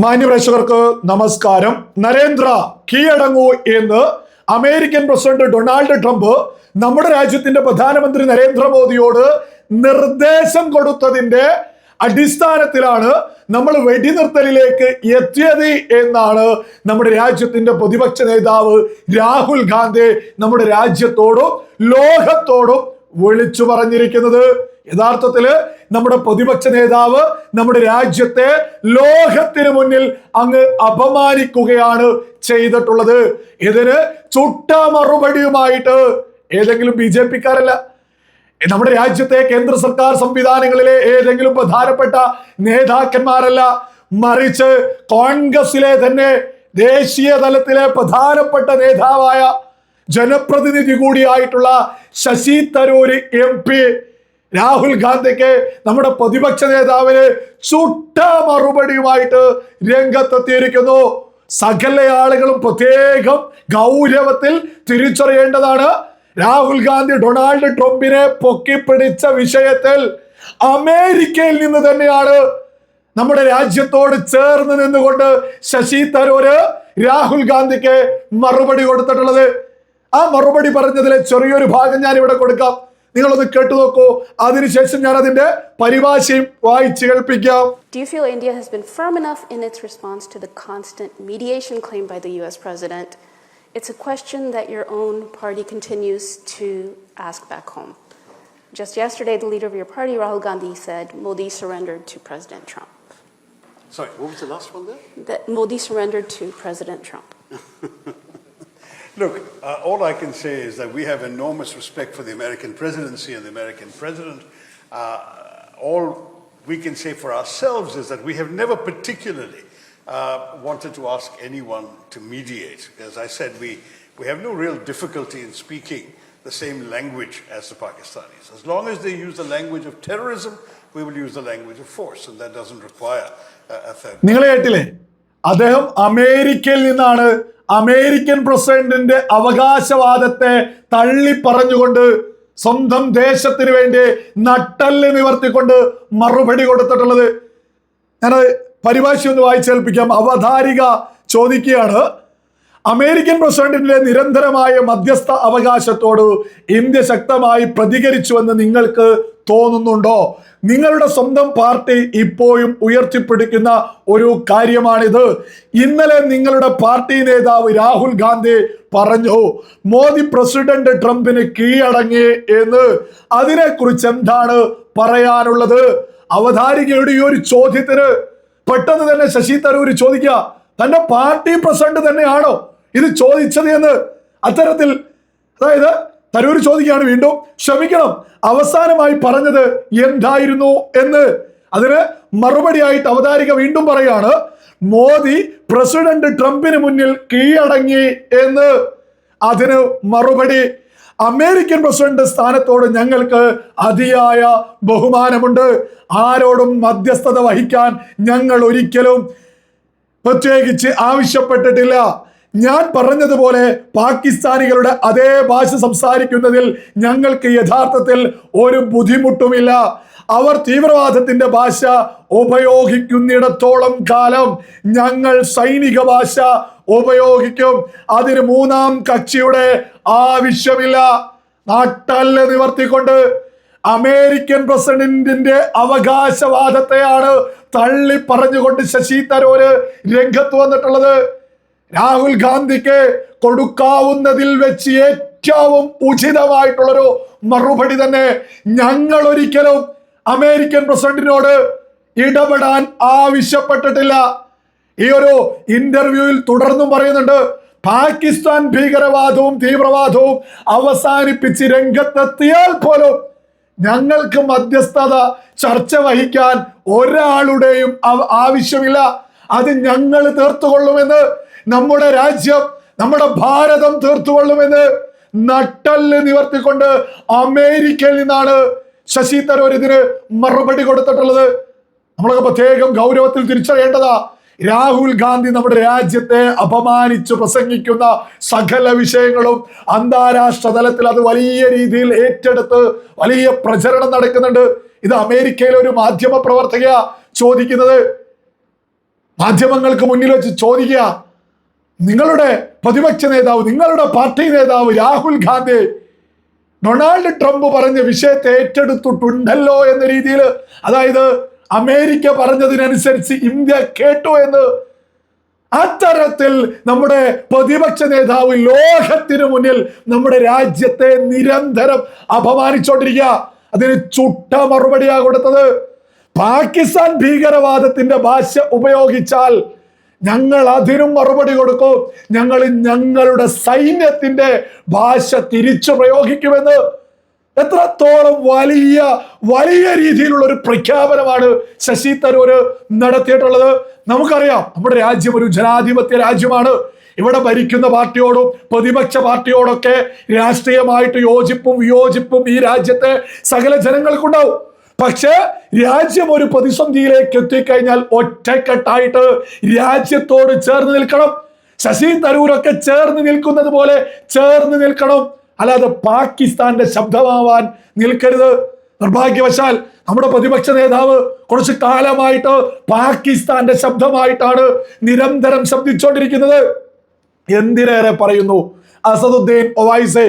മാന്യപ്രേക്ഷകർക്ക് നമസ്കാരം. നരേന്ദ്ര കീഴടങ്ങൂ എന്ന് American president Donald Trump നമ്മുടെ രാജ്യത്തിന്റെ പ്രധാനമന്ത്രി നരേന്ദ്രമോദിയോട് നിർദ്ദേശം കൊടുത്തതിന്റെ അടിസ്ഥാനത്തിലാണ് നമ്മൾ വെടിനിർത്തലിലേക്ക് എത്തിയത് എന്നാണ് നമ്മുടെ രാജ്യത്തിന്റെ പ്രതിപക്ഷ നേതാവ് രാഹുൽ ഗാന്ധി നമ്മുടെ രാജ്യത്തോടും ലോകത്തോടും വിളിച്ചു പറഞ്ഞിരിക്കുന്നത്. യഥാർത്ഥത്തിൽ നമ്മുടെ പ്രതിപക്ഷ നേതാവ് നമ്മുടെ രാജ്യത്തെ ലോകത്തിന് മുന്നിൽ അങ്ങ് അപമാനിക്കുകയാണ് ചെയ്തിട്ടുള്ളത്. ഇതിന് ചുട്ട മറുപടിയുമായിട്ട് ഏതെങ്കിലും ബി ജെ പിക്കാരല്ല. നമ്മുടെ രാജ്യത്തെ കേന്ദ്ര സർക്കാർ സംവിധാനങ്ങളിലെ ഏതെങ്കിലും പ്രധാനപ്പെട്ട നേതാക്കന്മാരല്ല മറിച്ച് കോൺഗ്രസിലെ തന്നെ ദേശീയ തലത്തിലെ പ്രധാനപ്പെട്ട നേതാവായ ജനപ്രതിനിധി കൂടിയായിട്ടുള്ള ശശി തരൂര് എം പി. രാഹുൽ ഗാന്ധിക്ക് നമ്മുടെ പ്രതിപക്ഷ നേതാവിന് ചുട്ട മറുപടിയുമായിട്ട് രംഗത്തെത്തിയിരിക്കുന്നു. സകല ആളുകളും പ്രത്യേകം ഗൗരവത്തിൽ തിരിച്ചറിയേണ്ടതാണ് രാഹുൽ ഗാന്ധി ഡൊണാൾഡ് ട്രംപിനെ പൊക്കിപ്പിടിച്ച വിഷയത്തിൽ അമേരിക്കയിൽ നിന്ന് തന്നെയാണ് നമ്മുടെ രാജ്യത്തോട് ചേർന്ന് നിന്നുകൊണ്ട് ശശി തരൂര് രാഹുൽ ഗാന്ധിക്ക് മറുപടി കൊടുത്തിട്ടുള്ളത്. ആ മറുപടി പറഞ്ഞതിലെ ചെറിയൊരു ഭാഗം ഞാൻ ഇവിടെ കൊടുക്കാം. നിങ്ങളൊന്ന് കേട്ടു നോക്കൂ അതിനുശേഷം ഞാൻ അതിന്റെ പരിഭാഷയും വായിച്ചു കേൾപ്പിക്കാം Do you feel India has been firm enough in its response to the constant mediation claim by the US president? It's a question that your own party continues to ask back home. Just yesterday, the leader of your party, Rahul Gandhi, said Modi surrendered to President Trump. Sorry, what was the last one there? That Modi surrendered to President Trump. Look, uh, all I can say is that we have enormous respect for the American presidency and the American president. Uh, all we can say for ourselves is that we have never particularly uh, wanted to ask anyone to mediate. As I said, we, we have no real difficulty in speaking the same language as the Pakistanis. As long as they use the language of terrorism, we will use the language of force, and that doesn't require uh, a third. നിങ്ങൾ കേട്ടില്ലേ അദ്ദേഹം അമേരിക്കയിൽ നിന്നാണ് American പ്രസിഡന്റിന്റെ അവകാശവാദത്തെ തള്ളി പറഞ്ഞുകൊണ്ട് സ്വന്തം ദേശത്തിന് വേണ്ടി നട്ടൽ നിവർത്തിക്കൊണ്ട് മറുപടി കൊടുത്തിട്ടുള്ളത്. ഞാനത് പരിഭാഷ ഒന്ന് വായിച്ചേൽപ്പിക്കാം. അവതാരിക ചോദിക്കുകയാണ്. അമേരിക്കൻ പ്രസിഡന്റിന്റെ നിരന്തരമായ മധ്യസ്ഥ അവകാശത്തോട് ഇന്ത്യ ശക്തമായി പ്രതികരിച്ചുവെന്ന് നിങ്ങൾക്ക് തോന്നുന്നുണ്ടോ? നിങ്ങളുടെ സ്വന്തം പാർട്ടി ഇപ്പോഴും ഉയർത്തിപ്പിടിക്കുന്ന ഒരു കാര്യമാണിത്. ഇന്നലെ നിങ്ങളുടെ പാർട്ടി നേതാവ് രാഹുൽ ഗാന്ധി പറഞ്ഞു മോദി പ്രസിഡന്റ് ട്രംപിന് കീഴടങ്ങി എന്ന്. അതിനെക്കുറിച്ച് എന്താണ് പറയാനുള്ളത്? അവതാരികയുടെ ഈ ഒരു ചോദ്യത്തിന് പെട്ടെന്ന് തന്നെ ശശി തരൂർ ചോദിക്കുക തന്റെ പാർട്ടി പ്രസിഡന്റ് തന്നെയാണോ? ഇത് ചോദിച്ചത് എന്ന് അത്തരത്തിൽ അതായത് തരൂർ ചോദിക്കുകയാണ് വീണ്ടും ക്ഷമിക്കണം അവസാനമായി പറഞ്ഞത് എന്തായിരുന്നു? എന്ന് അതിന് മറുപടിയായിട്ട് അവതാരിക വീണ്ടും പറയാണ് മോദി പ്രസിഡന്റ് ട്രംപിന് മുന്നിൽ കീഴടങ്ങി എന്ന്. അതിന് മറുപടി അമേരിക്കൻ പ്രസിഡന്റ് സ്ഥാനത്തോട് ഞങ്ങൾക്ക് അതിയായ ബഹുമാനമുണ്ട്. ആരോടും മധ്യസ്ഥത വഹിക്കാൻ ഞങ്ങൾ ഒരിക്കലും പ്രത്യേകിച്ച് ആവശ്യപ്പെട്ടിട്ടില്ല. ഞാൻ പറഞ്ഞതുപോലെ പാകിസ്ഥാനികളുടെ അതേ ഭാഷ സംസാരിക്കുന്നതിൽ ഞങ്ങൾക്ക് യഥാർത്ഥത്തിൽ ഒരു ബുദ്ധിമുട്ടുമില്ല. അവർ തീവ്രവാദത്തിന്റെ ഭാഷ ഉപയോഗിക്കുന്നിടത്തോളം കാലം ഞങ്ങൾ സൈനിക ഭാഷ ഉപയോഗിക്കും. അതിന് മൂന്നാം കക്ഷിയുടെ ആവശ്യമില്ല. നാട്ടല്ല നിവർത്തിക്കൊണ്ട് അമേരിക്കൻ പ്രസിഡന്റിന്റെ അവകാശവാദത്തെയാണ് തള്ളി പറഞ്ഞുകൊണ്ട് ശശി തരൂര് രംഗത്ത് വന്നിട്ടുള്ളത്. രാഹുൽ ഗാന്ധിക്ക് കൊടുക്കാവുന്നതിൽ വെച്ച് ഏറ്റവും ഉചിതമായിട്ടുള്ളൊരു മറുപടി തന്നെ ഞങ്ങൾ ഒരിക്കലും അമേരിക്കൻ പ്രസിഡന്റിനോട് ഇടപെടാൻ ആവശ്യപ്പെട്ടിട്ടില്ല. ഈ ഒരു ഇന്റർവ്യൂവിൽ തുടർന്നും പറയുന്നുണ്ട് പാകിസ്ഥാൻ ഭീകരവാദവും തീവ്രവാദവും അവസാനിപ്പിച്ച് രംഗത്തെത്തിയാൽ പോലും ഞങ്ങൾക്ക് മധ്യസ്ഥത ചർച്ച വഹിക്കാൻ ഒരാളുടെയും ആവശ്യമില്ല. അത് ഞങ്ങൾ തീർത്തുകൊള്ളുമെന്ന് നമ്മുടെ രാജ്യം നമ്മുടെ ഭാരതം തീർത്തുകൊള്ളുമെന്ന് നട്ടൽ നിവർത്തിക്കൊണ്ട് അമേരിക്കയിൽ നിന്നാണ് ശശി തരൂർ ഇതിന് മറുപടി കൊടുത്തിട്ടുള്ളത്. നമ്മളൊക്കെ പ്രത്യേകം ഗൗരവത്തിൽ തിരിച്ചറിയേണ്ടതാ രാഹുൽ ഗാന്ധി നമ്മുടെ രാജ്യത്തെ അപമാനിച്ച് പ്രസംഗിക്കുന്ന സകല വിഷയങ്ങളും അന്താരാഷ്ട്ര തലത്തിൽ അത് വലിയ രീതിയിൽ ഏറ്റെടുത്ത് വലിയ പ്രചരണം നടക്കുന്നുണ്ട്. ഇത് അമേരിക്കയിലെ ഒരു മാധ്യമ പ്രവർത്തക ചോദിക്കുന്നത്. മാധ്യമങ്ങൾക്ക് മുന്നിൽ വെച്ച് ചോദിക്കുക. നിങ്ങളുടെ പ്രതിപക്ഷ നേതാവ് നിങ്ങളുടെ പാർട്ടി നേതാവ് രാഹുൽ ഗാന്ധി ഡൊണാൾഡ് ട്രംപ് പറഞ്ഞ വിഷയത്തെ ഏറ്റെടുത്തിട്ടുണ്ടല്ലോ എന്ന രീതിയിൽ അതായത് അമേരിക്ക പറഞ്ഞതിനനുസരിച്ച് ഇന്ത്യ കേട്ടു എന്ന് അത്തരത്തിൽ നമ്മുടെ പ്രതിപക്ഷ നേതാവ് ലോകത്തിന് മുന്നിൽ നമ്മുടെ രാജ്യത്തെ നിരന്തരം അപമാനിച്ചുകൊണ്ടിരിക്കുക അതിന് ചുട്ട മറുപടിയാണ് കൊടുത്തത്. പാകിസ്ഥാൻ ഭീകരവാദത്തിന്റെ ഭാഷ ഉപയോഗിച്ചാൽ ഞങ്ങൾ അതിനും മറുപടി കൊടുക്കും. ഞങ്ങൾ ഞങ്ങളുടെ സൈന്യത്തിന്റെ ഭാഷ തിരിച്ചു പ്രയോഗിക്കുമെന്ന്. എത്രത്തോളം വലിയ വലിയ രീതിയിലുള്ള ഒരു പ്രഖ്യാപനമാണ് ശശി തരൂര് നടത്തിയിട്ടുള്ളത്. നമുക്കറിയാം നമ്മുടെ രാജ്യം ഒരു ജനാധിപത്യ രാജ്യമാണ്. ഇവിടെ ഭരിക്കുന്ന പാർട്ടിയോടും പ്രതിപക്ഷ പാർട്ടിയോടൊക്കെ രാഷ്ട്രീയമായിട്ട് യോജിപ്പും വിയോജിപ്പും ഈ രാജ്യത്തെ സകല ജനങ്ങൾക്കുണ്ടാവും. പക്ഷേ രാജ്യം ഒരു പ്രതിസന്ധിയിലേക്ക് എത്തിക്കഴിഞ്ഞാൽ ഒറ്റക്കെട്ടായിട്ട് രാജ്യത്തോട് ചേർന്ന് നിൽക്കണം. ശശി തരൂരൊക്കെ ചേർന്ന് നിൽക്കുന്നത് പോലെ ചേർന്ന് നിൽക്കണം. അല്ലാതെ പാകിസ്ഥാന്റെ ശബ്ദമാവാൻ നിൽക്കരുത്. നിർഭാഗ്യവശാൽ നമ്മുടെ പ്രതിപക്ഷ നേതാവ് കുറച്ച് കാലമായിട്ട് പാകിസ്ഥാന്റെ ശബ്ദമായിട്ടാണ് നിരന്തരം ശബ്ദിച്ചുകൊണ്ടിരിക്കുന്നത് എന്തിനേറെ പറയുന്നു? അസദുദ്ദീൻ ഒവൈസെ.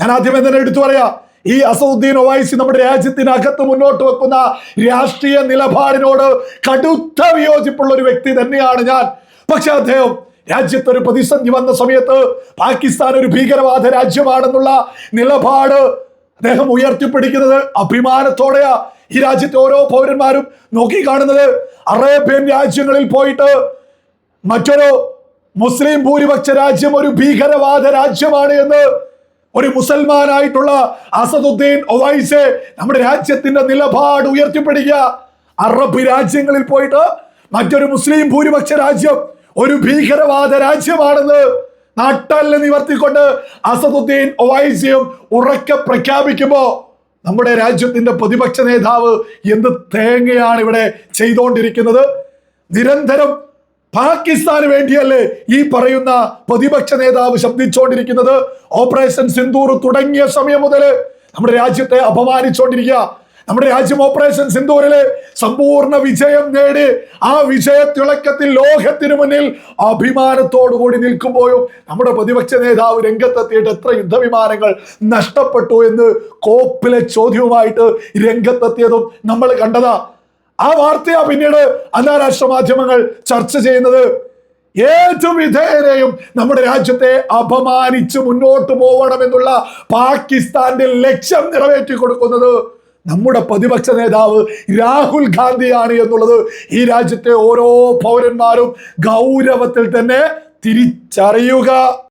ഞാൻ ആദ്യമേ തന്നെ എടുത്തു പറയാ. ഈ അസൗദ്ദീൻ ഒവൈസി നമ്മുടെ രാജ്യത്തിനകത്ത് മുന്നോട്ട് വെക്കുന്ന രാഷ്ട്രീയ നിലപാടിനോട് കടുത്ത വിയോജിപ്പുള്ള ഒരു വ്യക്തി തന്നെയാണ് ഞാൻ. പക്ഷെ അദ്ദേഹം രാജ്യത്ത് ഒരു പ്രതിസന്ധി വന്ന സമയത്ത് പാകിസ്ഥാൻ ഒരു ഭീകരവാദ രാജ്യമാണെന്നുള്ള നിലപാട് അദ്ദേഹം ഉയർത്തിപ്പിടിക്കുന്നത് അഭിമാനത്തോടെയാ ഈ രാജ്യത്തെ ഓരോ പൗരന്മാരും നോക്കിക്കാണുന്നത് അറേബ്യൻ രാജ്യങ്ങളിൽ പോയിട്ട് മറ്റൊരു മുസ്ലിം ഭൂരിപക്ഷ രാജ്യം ഒരു ഭീകരവാദ രാജ്യമാണ് എന്ന് ഒരു മുസൽമാനായിട്ടുള്ള അസദുദ്ദീൻ ഒവൈസെ നമ്മുടെ രാജ്യത്തിന്റെ നിലപാട് ഉയർത്തിപ്പിടിക്കുക. അറബ് രാജ്യങ്ങളിൽ പോയിട്ട് മറ്റൊരു മുസ്ലിം ഭൂരിപക്ഷ രാജ്യം ഒരു ഭീകരവാദ രാജ്യമാണെന്ന് നാട്ടല്ല നിവർത്തിക്കൊണ്ട് അസദുദ്ദീൻ ഒവൈസിയും ഉറക്കെ പ്രഖ്യാപിക്കുമ്പോ നമ്മുടെ രാജ്യത്തിന്റെ പ്രതിപക്ഷ നേതാവ് എന്ത് തേങ്ങയാണ് ഇവിടെ ചെയ്തുകൊണ്ടിരിക്കുന്നത്? നിരന്തരം പാകിസ്ഥാന് വേണ്ടിയല്ലേ ഈ പറയുന്ന പ്രതിപക്ഷ നേതാവ് ശബ്ദിച്ചുകൊണ്ടിരിക്കുന്നത് ഓപ്പറേഷൻ സിന്ദൂർ തുടങ്ങിയ സമയം മുതൽ നമ്മുടെ രാജ്യത്തെ അപമാനിച്ചുകൊണ്ടിരിക്കുക നമ്മുടെ രാജ്യം ഓപ്പറേഷൻ സിന്ദൂരിൽ സമ്പൂർണ വിജയം നേടി ആ വിജയത്തിളക്കത്തിൽ ലോകത്തിനു മുന്നിൽ അഭിമാനത്തോടു കൂടി നിൽക്കുമ്പോഴും നമ്മുടെ പ്രതിപക്ഷ നേതാവ് രംഗത്തെത്തിയിട്ട് എത്ര യുദ്ധവിമാനങ്ങൾ നഷ്ടപ്പെട്ടു എന്ന് കോപ്പിലെ ചോദ്യവുമായിട്ട് രംഗത്തെത്തിയതും നമ്മൾ കണ്ടതാ. ആ വാർത്തയാ പിന്നീട് അന്താരാഷ്ട്ര മാധ്യമങ്ങൾ ചർച്ച ചെയ്യുന്നത്. ഏതു വിധേയരെയും നമ്മുടെ രാജ്യത്തെ അപമാനിച്ച് മുന്നോട്ട് പോകണമെന്നുള്ള പാകിസ്ഥാന്റെ ലക്ഷ്യം നിറവേറ്റി കൊടുക്കുന്നത് നമ്മുടെ പ്രതിപക്ഷ നേതാവ് രാഹുൽ ഗാന്ധിയാണ് എന്നുള്ളത് ഈ രാജ്യത്തെ ഓരോ പൗരന്മാരും ഗൗരവത്തിൽ തന്നെ തിരിച്ചറിയുക.